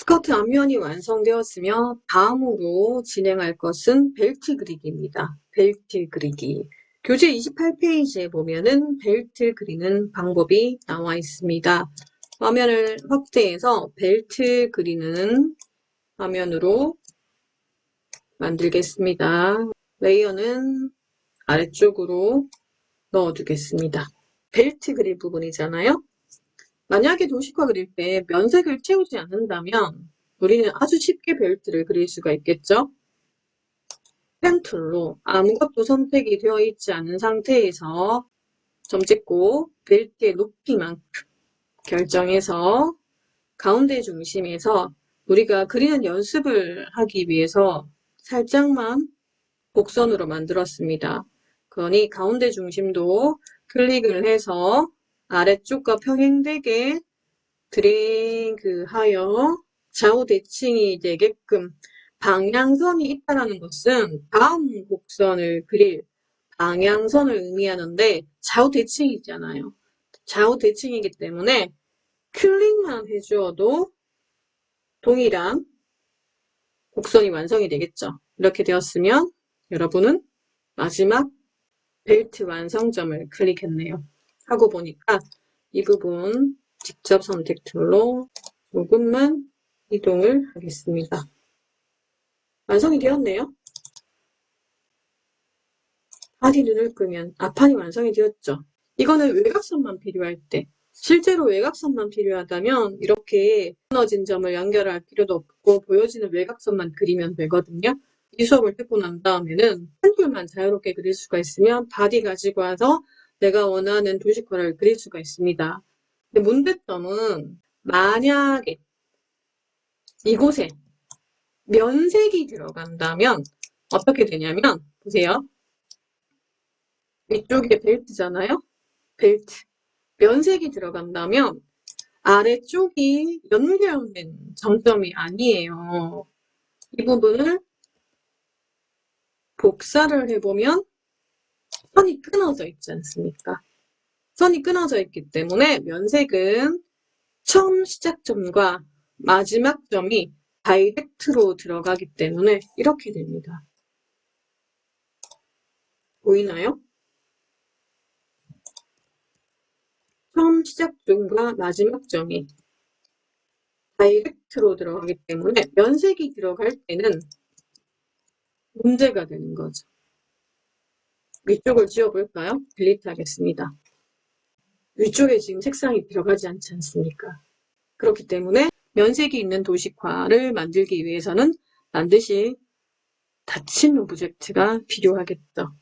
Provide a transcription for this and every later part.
스커트 앞면이 완성되었으며 다음으로 진행할 것은 벨트 그리기입니다. 벨트 그리기. 교재 28페이지에 보면은 벨트 그리는 방법이 나와 있습니다. 화면을 확대해서 벨트 그리는 화면으로 만들겠습니다. 레이어는 아래쪽으로 넣어두겠습니다. 벨트 그릴 부분이잖아요. 만약에 도식화 그릴 때 면색을 채우지 않는다면 우리는 아주 쉽게 벨트를 그릴 수가 있겠죠. 펜 툴로 아무것도 선택이 되어 있지 않은 상태에서 점 찍고 벨트의 높이만큼 결정해서 가운데 중심에서 우리가 그리는 연습을 하기 위해서 살짝만 곡선으로 만들었습니다. 그러니 가운데 중심도 클릭을 해서 아래쪽과 평행되게 드래그하여 좌우 대칭이 되게끔 방향선이 있다는 것은 다음 곡선을 그릴 방향선을 의미하는데 좌우 대칭이잖아요. 좌우 대칭이기 때문에 클릭만 해주어도 동일한 곡선이 완성이 되겠죠. 이렇게 되었으면 여러분은 마지막 벨트 완성점을 클릭했네요. 하고 보니까 이 부분 직접 선택 툴로 조금만 이동을 하겠습니다. 완성이 되었네요. 바디 눈을 끄면 앞판이 완성이 되었죠. 이거는 외곽선만 필요할 때 실제로 외곽선만 필요하다면 이렇게 끊어진 점을 연결할 필요도 없고 보여지는 외곽선만 그리면 되거든요. 이 수업을 듣고 난 다음에는 한 줄만 자유롭게 그릴 수가 있으면 바디 가지고 와서 내가 원하는 도식화를 그릴 수가 있습니다. 근데 문제점은 만약에 이곳에 면색이 들어간다면 어떻게 되냐면 보세요. 이쪽에 벨트잖아요. 벨트. 면색이 들어간다면 아래쪽이 연결된 점점이 아니에요. 이 부분을 복사를 해보면 선이 끊어져 있지 않습니까? 선이 끊어져 있기 때문에 면색은 처음 시작점과 마지막 점이 다이렉트로 들어가기 때문에 이렇게 됩니다. 보이나요? 처음 시작점과 마지막 점이 다이렉트로 들어가기 때문에 면색이 들어갈 때는 문제가 되는 거죠. 위쪽을 지워볼까요? 딜리트 하겠습니다. 위쪽에 지금 색상이 들어가지 않지 않습니까? 그렇기 때문에 면색이 있는 도식화를 만들기 위해서는 반드시 닫힌 오브젝트가 필요하겠죠.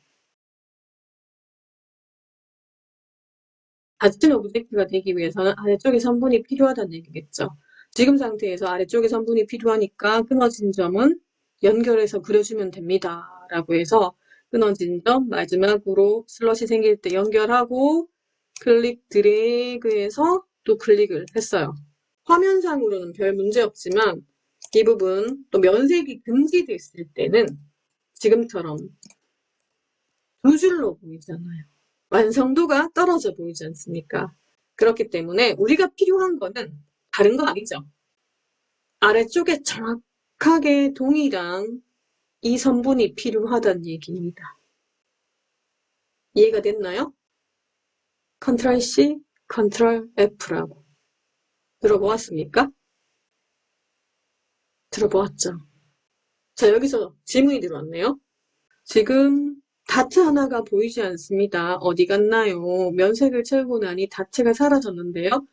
닫힌 오브젝트가 되기 위해서는 아래쪽에 선분이 필요하다는 얘기겠죠. 지금 상태에서 아래쪽에 선분이 필요하니까 끊어진 점은 연결해서 그려주면 됩니다. 라고 해서 끊어진 점 마지막으로 슬롯이 생길 때 연결하고 클릭 드래그해서 또 클릭을 했어요. 화면상으로는 별 문제 없지만 이 부분 또 면색이 금지됐을 때는 지금처럼 두 줄로 보이잖아요. 완성도가 떨어져 보이지 않습니까? 그렇기 때문에 우리가 필요한 거는 다른 거 아니죠. 아래쪽에 정확하게 동일한 이 선분이 필요하다는 얘기입니다. 이해가 됐나요? 컨트롤 C, 컨트롤 F라고. 들어보았습니까? 들어보았죠. 자, 여기서 질문이 들어왔네요. 지금 다트 하나가 보이지 않습니다. 어디 갔나요? 면색을 채우고 나니 다트가 사라졌는데요.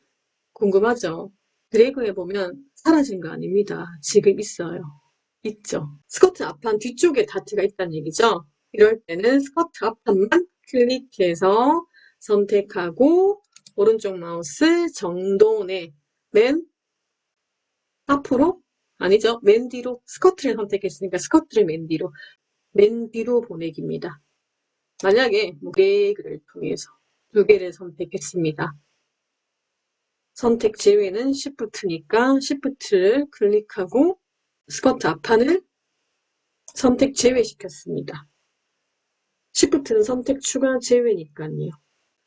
궁금하죠? 드래그 해보면 사라진 거 아닙니다. 지금 있어요. 있죠. 스커트 앞판 뒤쪽에 다트가 있다는 얘기죠. 이럴 때는 스커트 앞판만 클릭해서 선택하고 오른쪽 마우스 정돈에 맨 앞으로 아니죠. 맨 뒤로 스커트를 선택했으니까 스커트를 맨 뒤로 맨 뒤로 보내기입니다. 만약에 무게를 통해서 두 개를 선택했습니다. 선택 제외는 Shift니까 Shift를 클릭하고 스커트 앞판을 선택 제외시켰습니다. Shift는 선택 추가 제외니까요.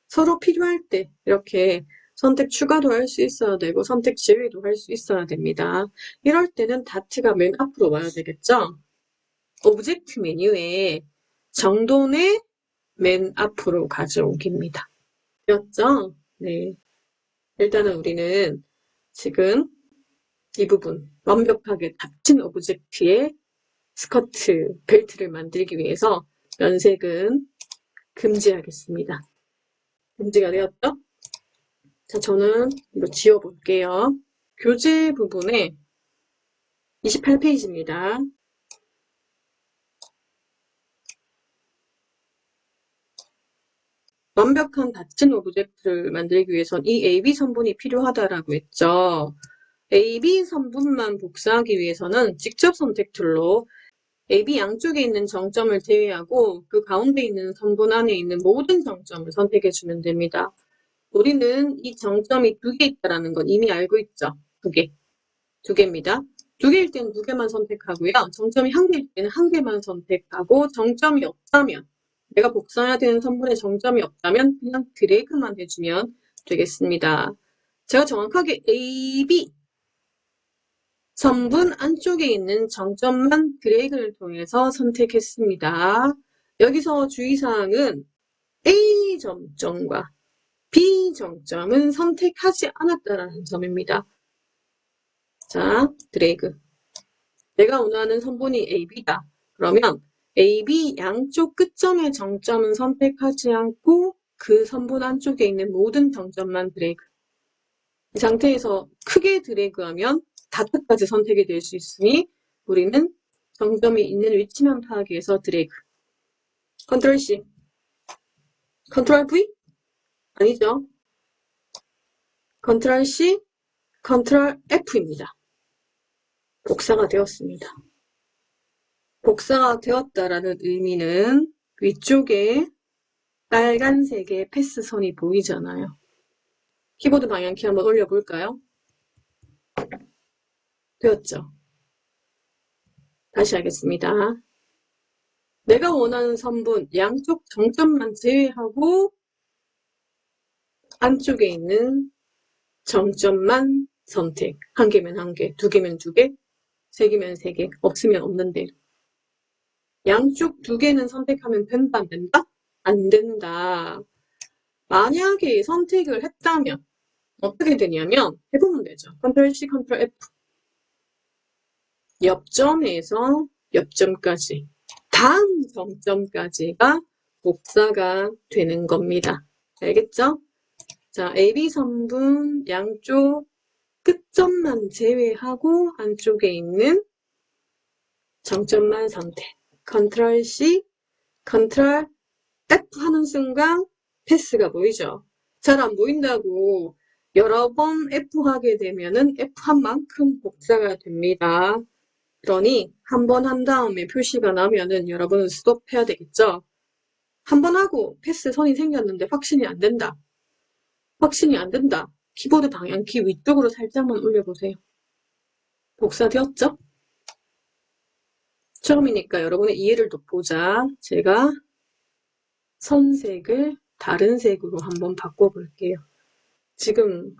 서로 필요할 때 이렇게 선택 추가도 할 수 있어야 되고 선택 제외도 할 수 있어야 됩니다. 이럴 때는 다트가 맨 앞으로 와야 되겠죠? 오브젝트 메뉴에 정돈의 맨 앞으로 가져오기입니다. 되었죠? 네. 일단은 우리는 지금 이 부분 완벽하게 닫힌 오브젝트의 스커트, 벨트를 만들기 위해서 면색은 금지하겠습니다. 금지가 되었죠? 자, 저는 이거 지워볼게요. 교재 부분에 28페이지입니다. 완벽한 닫힌 오브젝트를 만들기 위해선 이 AB 선분이 필요하다라고 했죠. AB 선분만 복사하기 위해서는 직접 선택 툴로 AB 양쪽에 있는 정점을 제외하고 그 가운데 있는 선분 안에 있는 모든 정점을 선택해 주면 됩니다. 우리는 이 정점이 두 개 있다는 건 이미 알고 있죠. 두 개. 두 개입니다. 두 개일 때는 두 개만 선택하고요. 정점이 한 개일 때는 한 개만 선택하고 정점이 없다면 내가 복사해야 되는 선분에 정점이 없다면 그냥 드래그만 해주면 되겠습니다. 제가 정확하게 AB 선분 안쪽에 있는 정점만 드래그를 통해서 선택했습니다. 여기서 주의사항은 A 점점과 B 점점은 선택하지 않았다는 점입니다. 자, 드래그. 내가 원하는 선분이 AB다. 그러면 AB 양쪽 끝점의 정점은 선택하지 않고 그 선분 안쪽에 있는 모든 정점만 드래그. 이 상태에서 크게 드래그하면 다트까지 선택이 될 수 있으니 우리는 정점이 있는 위치만 파악해서 드래그. 컨트롤 C. 컨트롤 V? 아니죠. 컨트롤 C, 컨트롤 F입니다. 복사가 되었습니다. 복사가 되었다라는 의미는 위쪽에 빨간색의 패스선이 보이잖아요. 키보드 방향키 한번 올려볼까요? 되었죠? 다시 하겠습니다. 내가 원하는 선분 양쪽 정점만 제외하고 안쪽에 있는 정점만 선택. 한 개면 한 개, 두 개면 두 개, 세 개면 세 개, 없으면 없는 대로. 양쪽 두 개는 선택하면 된다, 안 된다? 안 된다. 만약에 선택을 했다면 어떻게 되냐면 해보면 되죠. 컨트롤 C, 컨트롤 F. 옆점에서 옆점까지 다음 정점까지가 복사가 되는 겁니다. 알겠죠? 자, AB 선분 양쪽 끝점만 제외하고 안쪽에 있는 정점만 선택. 컨트롤 C, 컨트롤 F 하는 순간 패스가 보이죠? 잘 안 보인다고 여러 번 F 하게 되면은 F 한 만큼 복사가 됩니다. 그러니 한 번 한 다음에 표시가 나면은 여러분은 스톱해야 되겠죠? 한 번 하고 패스 선이 생겼는데 확신이 안 된다. 확신이 안 된다. 키보드 방향키 위쪽으로 살짝만 올려보세요. 복사되었죠? 처음이니까 여러분의 이해를 돋보자. 제가 선색을 다른 색으로 한번 바꿔볼게요. 지금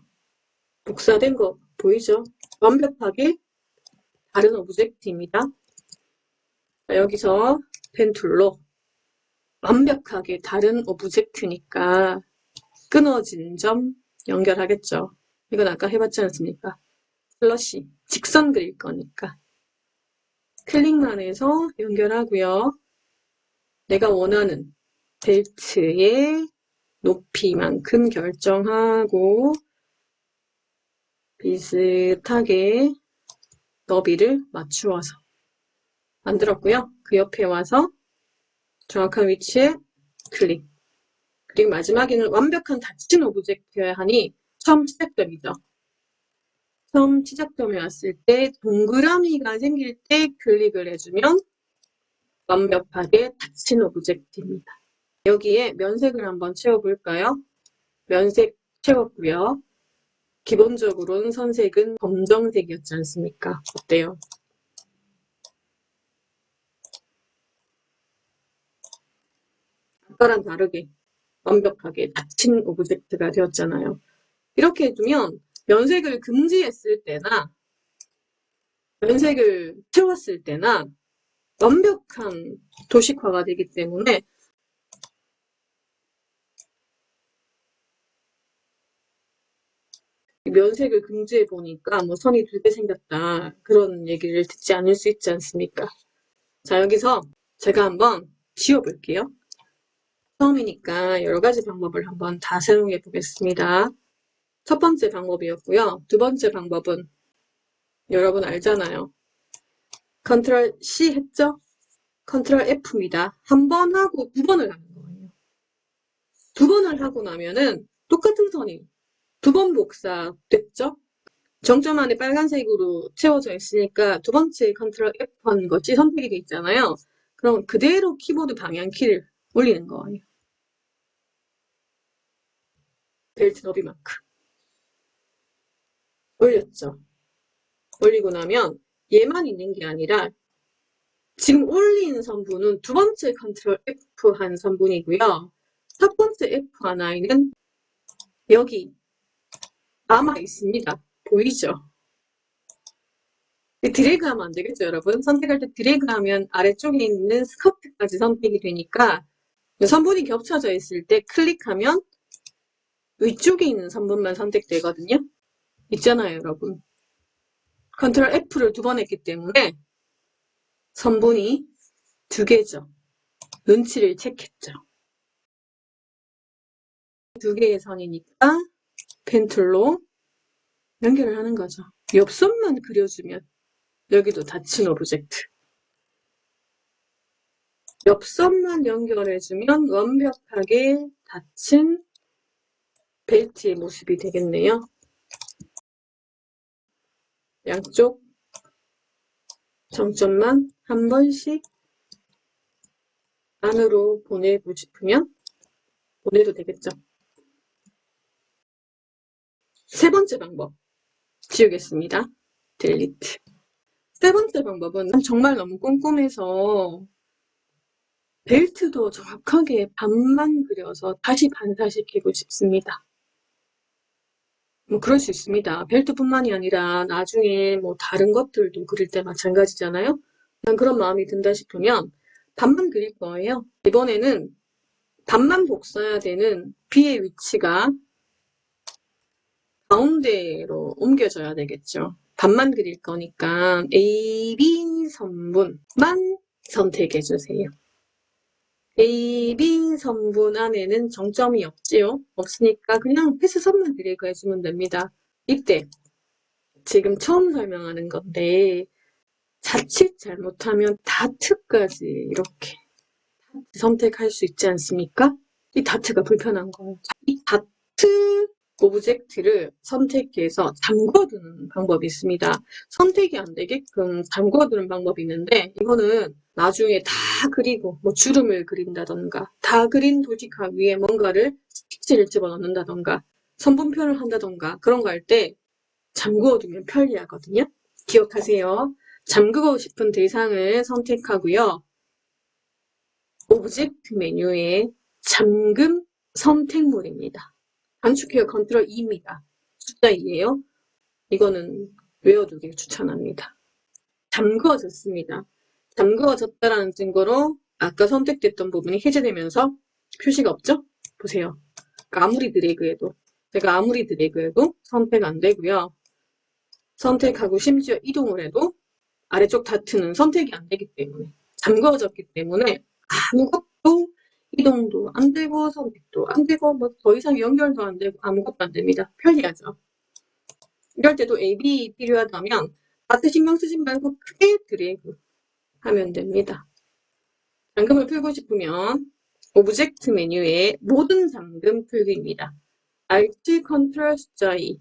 복사된 거 보이죠? 완벽하게 다른 오브젝트입니다. 자, 여기서 펜 툴로 완벽하게 다른 오브젝트니까 끊어진 점 연결하겠죠. 이건 아까 해봤지 않습니까? 슬러시, 직선 그릴 거니까. 클릭만 해서 연결하고요. 내가 원하는 벨트의 높이만큼 결정하고 비슷하게 너비를 맞추어서 만들었고요. 그 옆에 와서 정확한 위치에 클릭. 그리고 마지막에는 완벽한 닫힌 오브젝트여야 하니 처음 시작점이죠. 처음 시작점에 왔을 때 동그라미가 생길 때 클릭을 해주면 완벽하게 닫힌 오브젝트입니다. 여기에 면색을 한번 채워볼까요? 면색 채웠고요. 기본적으로는 선색은 검정색이었지 않습니까? 어때요? 아까랑 다르게 완벽하게 닫힌 오브젝트가 되었잖아요. 이렇게 해두면 면색을 금지했을 때나 면색을 채웠을 때나 완벽한 도식화가 되기 때문에 면색을 금지해 보니까 뭐 선이 두개 생겼다 그런 얘기를 듣지 않을 수 있지 않습니까? 자 여기서 제가 한번 지워볼게요. 처음이니까 여러 가지 방법을 한번 다 사용해 보겠습니다. 첫 번째 방법이었고요. 두 번째 방법은 여러분 알잖아요. 컨트롤 C 했죠? 컨트롤 F입니다. 한 번 하고 두 번을 하는 거예요. 두 번을 하고 나면은 똑같은 선이 두 번 복사 됐죠? 정점 안에 빨간색으로 채워져 있으니까 두 번째 컨트롤 F 한 것이 선택이 돼 있잖아요. 그럼 그대로 키보드 방향 키를 올리는 거예요. 벨트 너비만큼. 올렸죠. 올리고 나면 얘만 있는 게 아니라 지금 올린 선분은 두 번째 컨트롤 F 한 선분이고요. 첫 번째 F 하나에는 여기 남아 있습니다. 보이죠? 드래그하면 안 되겠죠, 여러분? 선택할 때 드래그하면 아래쪽에 있는 스커트까지 선택이 되니까 선분이 겹쳐져 있을 때 클릭하면 위쪽에 있는 선분만 선택되거든요. 있잖아요, 여러분. 컨트롤 F를 두 번 했기 때문에 선분이 두 개죠. 눈치를 채했죠. 두 개의 선이니까 펜툴로 연결을 하는 거죠. 옆선만 그려주면 여기도 닫힌 오브젝트. 옆선만 연결해주면 완벽하게 닫힌 벨트의 모습이 되겠네요. 양쪽 정점만 한 번씩 안으로 보내고 싶으면 보내도 되겠죠. 세 번째 방법 지우겠습니다. 딜리트 세 번째 방법은 정말 너무 꼼꼼해서 벨트도 정확하게 반만 그려서 다시 반사시키고 싶습니다. 뭐 그럴 수 있습니다. 벨트뿐만이 아니라 나중에 뭐 다른 것들도 그릴 때 마찬가지잖아요. 난 그런 마음이 든다 싶으면 반만 그릴 거예요. 이번에는 반만 복사해야 되는 B의 위치가 가운데로 옮겨져야 되겠죠. 반만 그릴 거니까 A, B 선분만 선택해 주세요. A, B 선분 안에는 정점이 없지요. 없으니까 그냥 패스선만 드래그 해주면 됩니다. 이때 지금 처음 설명하는 건데 자칫 잘못하면 다트까지 이렇게 선택할 수 있지 않습니까? 이 다트가 불편한 거예요. 이 다트 오브젝트를 선택해서 잠궈두는 방법이 있습니다. 선택이 안 되게끔 잠궈두는 방법이 있는데 이거는 나중에 다 그리고 뭐 주름을 그린다던가 다 그린 도지카 위에 뭔가를 스티치를 집어넣는다던가 선분표를 한다던가 그런 거 할 때 잠그어두면 편리하거든요. 기억하세요. 잠그고 싶은 대상을 선택하고요. 오브젝트 메뉴에 잠금 선택물입니다. 단축키가 컨트롤 2입니다. 숫자 2예요. 이거는 외워두길 추천합니다. 잠그어졌습니다. 잠그어졌다라는 증거로 아까 선택됐던 부분이 해제되면서 표시가 없죠? 보세요. 그러니까 아무리 드래그해도 제가 아무리 드래그해도 선택 안 되고요. 선택하고 심지어 이동을 해도 아래쪽 다트는 선택이 안 되기 때문에 잠그어졌기 때문에 아무것도 이동도 안 되고 선택도 안 되고 뭐 더 이상 연결도 안 되고 아무것도 안 됩니다. 편리하죠. 이럴 때도 AB 필요하다면 다트 신경 쓰지 말고 크게 드래그 하면 됩니다. 잠금을 풀고 싶으면 오브젝트 메뉴에 모든 잠금 풀기입니다. Alt 컨트롤 숫자 2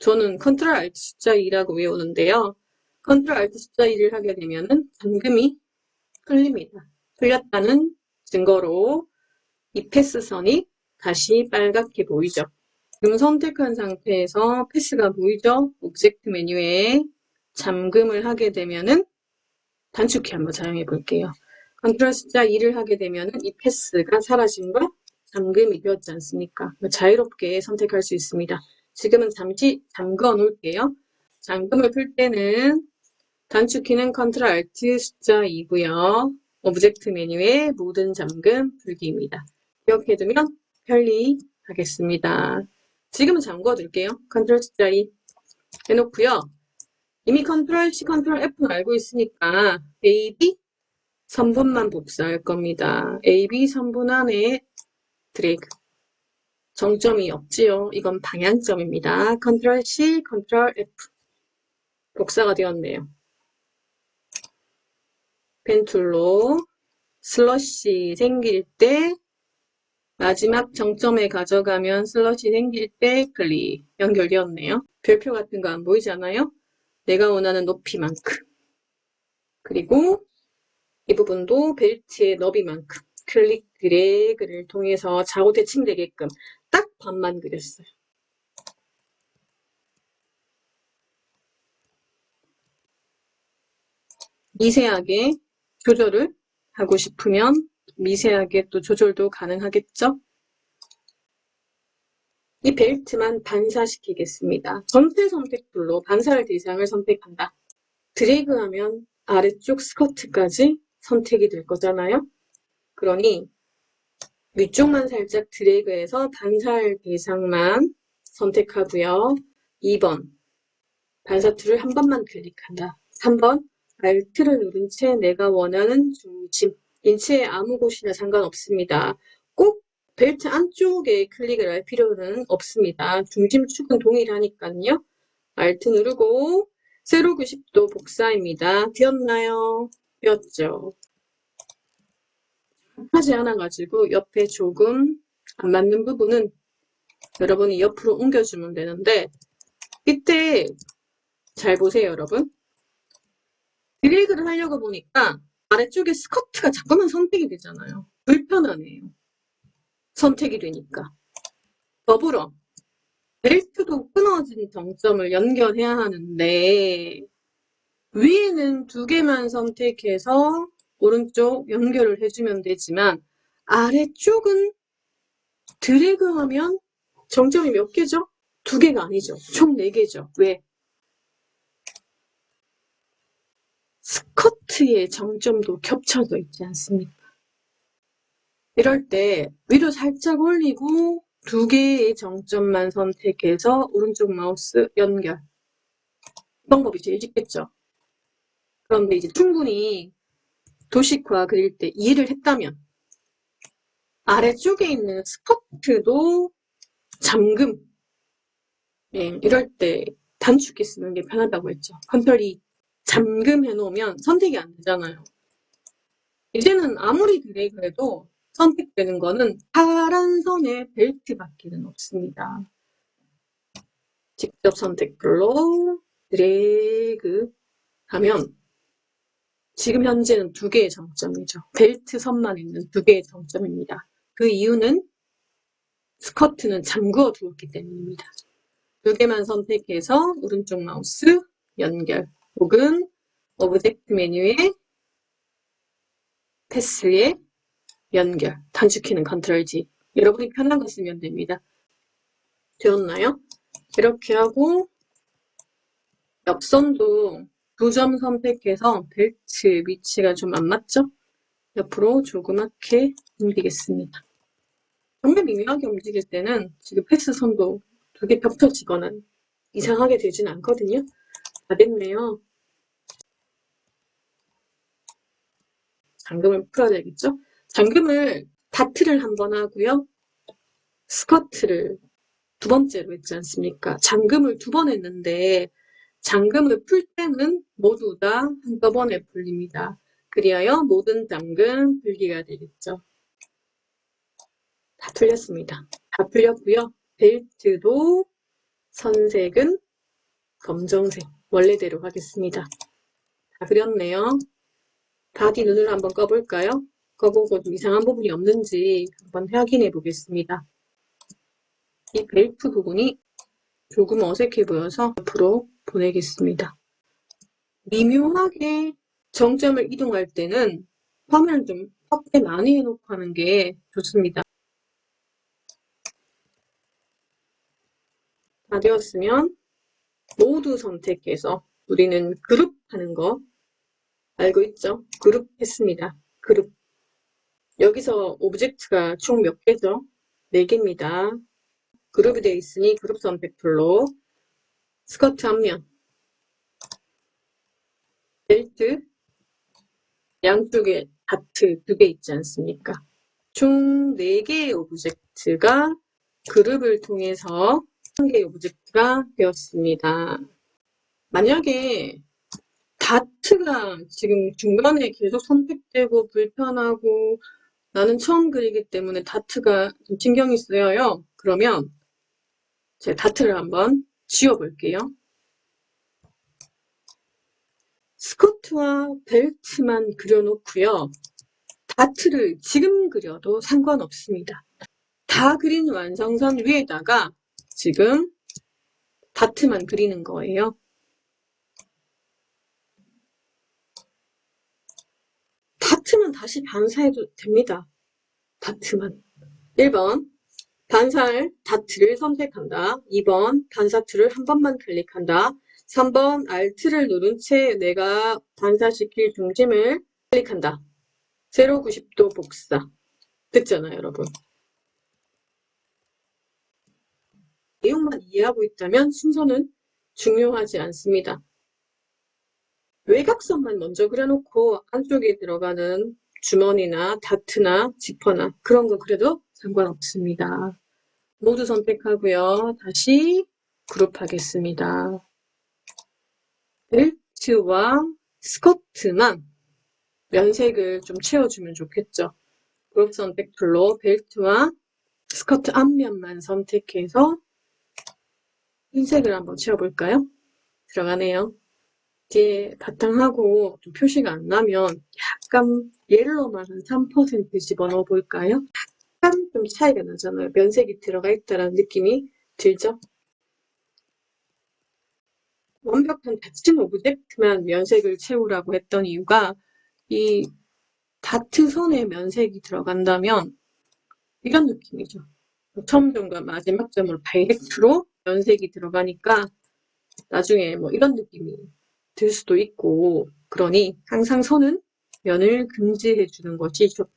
저는 컨트롤 Alt 숫자 2라고 외우는데요. 컨트롤 Alt 숫자 2를 하게 되면 잠금이 풀립니다. 풀렸다는 증거로 이 패스선이 다시 빨갛게 보이죠. 지금 선택한 상태에서 패스가 보이죠? 오브젝트 메뉴에 잠금을 하게 되면은 단축키 한번 사용해 볼게요. 컨트롤 숫자 2를 하게 되면은 이 패스가 사라짐과 잠금이 되었지 않습니까? 자유롭게 선택할 수 있습니다. 지금은 잠시 잠궈 놓을게요. 잠금을 풀 때는 단축키는 Ctrl Alt 숫자 2고요. 오브젝트 메뉴의 모든 잠금 풀기입니다. 기억해두면 편리 하겠습니다. 지금은 잠궈 둘게요. Ctrl 숫자 2 해놓고요. 이미 Ctrl C, Ctrl F는 알고 있으니까 A, B 3분만 복사할 겁니다. A, B 3분 안에 드래그. 정점이 없지요. 이건 방향점입니다. Ctrl C, Ctrl F. 복사가 되었네요. 펜 툴로 슬러시 생길 때 마지막 정점에 가져가면 슬러시 생길 때 클릭 연결되었네요. 별표 같은 거 안 보이지 않아요? 내가 원하는 높이만큼. 그리고 이 부분도 벨트의 너비만큼 클릭 드래그를 통해서 좌우 대칭되게끔 딱 반만 그렸어요. 미세하게 조절을 하고 싶으면 미세하게 또 조절도 가능하겠죠? 이 벨트만 반사시키겠습니다. 전체 선택툴로 반사할 대상을 선택한다. 드래그하면 아래쪽 스커트까지 선택이 될 거잖아요. 그러니 위쪽만 살짝 드래그해서 반사할 대상만 선택하고요. 2번 반사 툴을 한 번만 클릭한다. 3번 Alt를 누른 채 내가 원하는 중심 인체의 아무 곳이나 상관없습니다. 꼭 벨트 안쪽에 클릭을 할 필요는 없습니다. 중심축은 동일하니까요. Alt 누르고 세로 90도 복사입니다. 되었나요? 되었죠. 하지 않아 가지고 옆에 조금 안 맞는 부분은 여러분이 옆으로 옮겨주면 되는데 이때 잘 보세요 여러분 드래그를 하려고 보니까 아래쪽에 스커트가 자꾸만 선택이 되잖아요 불편하네요 선택이 되니까 더불어 벨트도 끊어진 정점을 연결해야 하는데 위에는 두 개만 선택해서 오른쪽 연결을 해주면 되지만 아래쪽은 드래그하면 정점이 몇 개죠? 두 개가 아니죠. 총 네 개죠. 왜? 스커트의 정점도 겹쳐져 있지 않습니까? 이럴 때 위로 살짝 올리고 두 개의 정점만 선택해서 오른쪽 마우스 연결. 이 방법이 제일 쉽겠죠. 그런데 이제 충분히 도식화 그릴 때 이해를 했다면 아래쪽에 있는 스커트도 잠금 예, 이럴 때 단축키 쓰는 게 편하다고 했죠. 컨트롤 이 잠금 해 놓으면 선택이 안 되잖아요. 이제는 아무리 드래그 해도 선택되는 거는 파란 선의 벨트밖에는 없습니다. 직접 선택글로 드래그 하면 지금 현재는 두 개의 정점이죠. 벨트 선만 있는 두 개의 정점입니다. 그 이유는 스커트는 잠그어 두었기 때문입니다. 두 개만 선택해서 오른쪽 마우스 연결 혹은 오브젝트 메뉴에 패스에 연결 단축키는 컨트롤 G 여러분이 편한 거 쓰면 됩니다. 되었나요? 이렇게 하고 옆선도 두 점 선택해서 벨트 위치가 좀 안 맞죠? 옆으로 조그맣게 옮기겠습니다. 정말 미묘하게 움직일 때는 지금 패스 선도 두 개 겹쳐지거나 이상하게 되진 않거든요. 다 됐네요. 잠금을 풀어야 되겠죠? 잠금을 다트를 한 번 하고요. 스커트를 두 번째로 했지 않습니까? 잠금을 두 번 했는데 잠금을 풀 때는 모두 다 한꺼번에 풀립니다. 그리하여 모든 잠금 풀기가 되겠죠. 다 풀렸습니다. 다 풀렸고요. 벨트도 선색은 검정색 원래대로 하겠습니다. 다 그렸네요. 바디 눈을 한번 꺼볼까요? 꺼보고 좀 이상한 부분이 없는지 한번 확인해 보겠습니다. 이 벨트 부분이 조금 어색해 보여서 옆으로 보내겠습니다. 미묘하게 정점을 이동할 때는 화면을 좀 확대 많이 해놓고 하는 게 좋습니다. 다 되었으면 모두 선택해서 우리는 그룹 하는 거 알고 있죠? 그룹 했습니다. 그룹. 여기서 오브젝트가 총 몇 개죠? 4개입니다. 그룹이 되어 있으니 그룹 선택툴로 스커트 앞면 벨트 양쪽에 다트 두 개 있지 않습니까? 총 4개의 오브젝트가 그룹을 통해서 한 개의 오브젝트가 되었습니다. 만약에 다트가 지금 중간에 계속 선택되고 불편하고 나는 처음 그리기 때문에 다트가 좀 신경이 쓰여요. 그러면 제 다트를 한번 지워볼게요. 스커트와 벨트만 그려놓고요. 다트를 지금 그려도 상관없습니다. 다 그린 완성선 위에다가 지금 다트만 그리는 거예요. 다트만 다시 반사해도 됩니다. 다트만. 1번 반사할 다트를 선택한다. 2번 반사 툴을 한 번만 클릭한다. 3번 Alt를 누른 채 내가 반사시킬 중심을 클릭한다. 세로 90도 복사. 됐잖아요, 여러분. 내용만 이해하고 있다면 순서는 중요하지 않습니다. 외곽선만 먼저 그려놓고 안쪽에 들어가는 주머니나 다트나 지퍼나 그런 거 그래도 상관없습니다. 모두 선택하고요. 다시 그룹하겠습니다. 벨트와 스커트만 면색을 좀 채워주면 좋겠죠. 그룹 선택 툴로 벨트와 스커트 앞면만 선택해서 흰색을 한번 채워볼까요? 들어가네요. 뒤에 바탕하고 좀 표시가 안 나면 약간 옐로만 한 3% 집어넣어 볼까요? 약간 좀 차이가 나잖아요. 면색이 들어가 있다라는 느낌이 들죠? 완벽한 닫힌 오브젝트만 면색을 채우라고 했던 이유가 이 다트 선에 면색이 들어간다면 이런 느낌이죠. 처음 점과 마지막 점으로 다이렉트로 면색이 들어가니까 나중에 뭐 이런 느낌이 들 수도 있고 그러니 항상 선은 면을 금지해 주는 것이 좋다.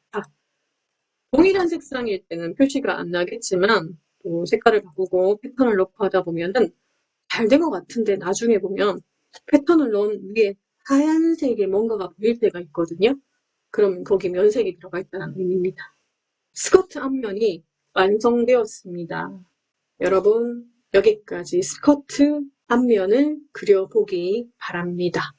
동일한 색상일 때는 표시가 안 나겠지만 또 색깔을 바꾸고 패턴을 넣고 하다 보면은 잘 된 것 같은데 나중에 보면 패턴을 넣은 위에 하얀색의 뭔가가 보일 때가 있거든요. 그럼 거기 면색이 들어가 있다는 의미입니다. 스커트 앞면이 완성되었습니다. 여러분 여기까지 스커트 앞면을 그려보기 바랍니다.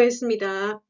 수고했습니다.